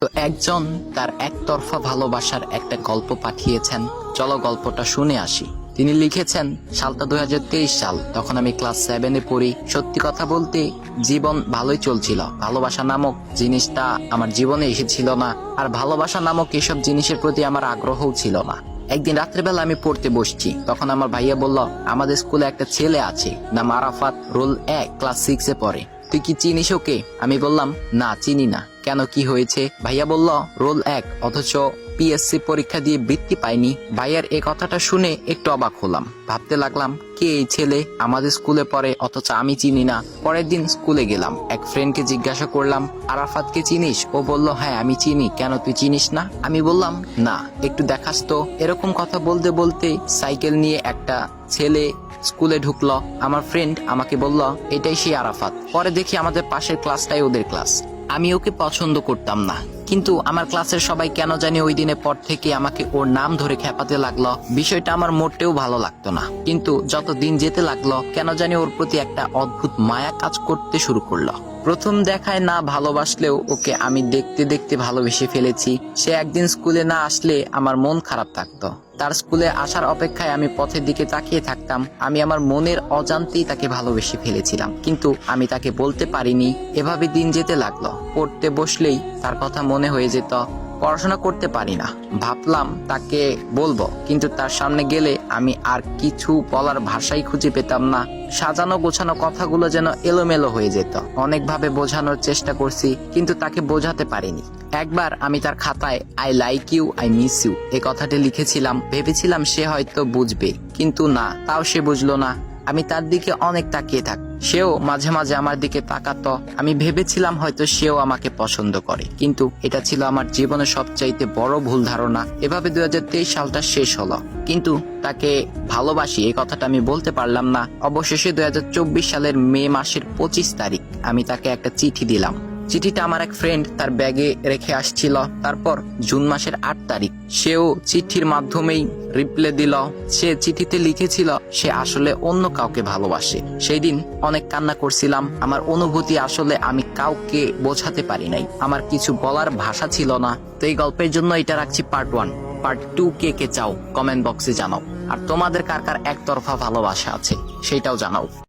তো একজন তার একতরফা ভালোবাসার একটা গল্প পাঠিয়েছেন। চলো গল্পটা শুনে আসি। তিনি লিখেছেন, সালটা দুই হাজার তেইশ সাল, তখন আমি ক্লাস সেভেনে পড়ি। সত্যি কথা বলতে, জীবন ভালোই চলছিল। ভালোবাসা নামক জিনিসটা আমার জীবনে এসেছিল না, আর ভালোবাসা নামক এসব জিনিসের প্রতি আমার আগ্রহও ছিল না। একদিন রাত্রেবেলা আমি পড়তে বসছি। তখন আমার ভাইয়া বলল, আমাদের স্কুলে একটা ছেলে আছে, নাম আরাফাত রোল এক, ক্লাস সিক্সে পড়ে। তুই কি চিনিস ওকে? আমি বললাম, না, চিনি না। কেন? কি হয়েছে? ভাইয়া বলল, রোল এক, অথচ পিএসসি পরীক্ষা দিয়ে বৃত্তি পাইনি। ভাইয়ার এই কথাটা শুনে একটু অবাক হলাম। ভাবতে লাগলাম, কে এই ছেলে? আমাদের স্কুলে পড়ে, অথচ আমি চিনি না। পরের দিন স্কুলে গেলাম। এক ফ্রেন্ডকে জিজ্ঞাসা করলাম, আরাফাতকে চিনিস? ও বলল হ্যাঁ আমি চিনি। কেন তুই চিনিস না? আমি বললাম, না, একটু দেখাস তো। এরকম কথা বলতে বলতে সাইকেল নিয়ে একটা ছেলে স্কুলে ঢুকলো, আমার ফ্রেন্ড আমাকে বলল, এটাই সেই আরাফাত। পরে দেখি আমাদের পাশের ক্লাসটাই ওদের ক্লাস আমি ওকে পছন্দ করতাম না। কিন্তু আমার ক্লাসের সবাই কেন জানি ওই দিনের পর থেকে আমাকে ওর নাম ধরে খেপাতে লাগল। বিষয়টা আমার মোটেও ভালো লাগতো না। কিন্তু যত দিন যেতে লাগল, কেন জানি ওর প্রতি একটা অদ্ভুত মায়া কাজ করতে শুরু করল। প্রথম দেখায় না ভালোবাসলেও ওকে আমি দেখতে দেখতে ভালোবেসে ফেলেছি। সে একদিন স্কুলে না আসলে আমার মন খারাপ থাকতো। তার স্কুলে আসার অপেক্ষায় আমি পথের দিকে তাকিয়ে থাকতাম। আমি আমার মনের অজান্তেই তাকে ভালোবেসে ফেলেছিলাম। কিন্তু আমি তাকে বলতে পারিনি। এভাবে দিন যেতে লাগল। পড়তে বসলেই তার কথা মনে হয়ে যেত, পড়াশোনা করতে পারি না। ভাবলাম তাকে বলব, কিন্তু তার সামনে গেলে আমি আর কিছু বলার ভাষাই খুঁজে পেতাম না। সাজানো গোছানো কথাগুলো যেন এলোমেলো হয়ে যেত। অনেকভাবে বোঝানোর চেষ্টা করছি, কিন্তু তাকে বোঝাতে পারিনি। একবার আমি তার খাতায় I like you I miss you এই কথাটি লিখেছিলাম। ভেবেছিলাম সে হয়তো বুঝবে, কিন্তু না, তাও সে বুঝলো না। আমি তার দিকে অনেক তাকিয়ে থাক। সেও মাঝে মাঝে আমার দিকে তাকাতো। আমি ভেবেছিলাম হয়তো সেও আমাকে পছন্দ করে। কিন্তু এটা ছিল আমার জীবনের সবচাইতে বড় ভুল ধারণা। এভাবে দুই হাজার তেইশ সালটা শেষ হলো। কিন্তু তাকে ভালোবাসি, এই কথাটা আমি বলতে পারলাম না। অবশেষে দুই হাজার চব্বিশ সালের মে মাসের পঁচিশ তারিখ আমি তাকে একটা চিঠি দিলাম। চিঠিটা আমার এক ফ্রেন্ড তার ব্যাগে রেখে আসছিল। তারপর জুন মাসের আট তারিখ সেও চিঠির মাধ্যমেই রিপ্লে দিল। সে চিঠিতে লিখেছিল, সে আসলে অন্য কাউকে ভালোবাসে। সেই দিন অনেক কান্না করছিলাম। আমার অনুভূতি আসলে আমি কাউকে বোঝাতে পারি নাই। আমার কিছু বলার ভাষা ছিল না। তো এই গল্পের জন্য এটা রাখছি পার্ট ওয়ান পার্ট টু কে কে চাও কমেন্ট বক্সে জানাও। আর তোমাদের কার কার একতরফা ভালোবাসা আছে, সেটাও জানাও।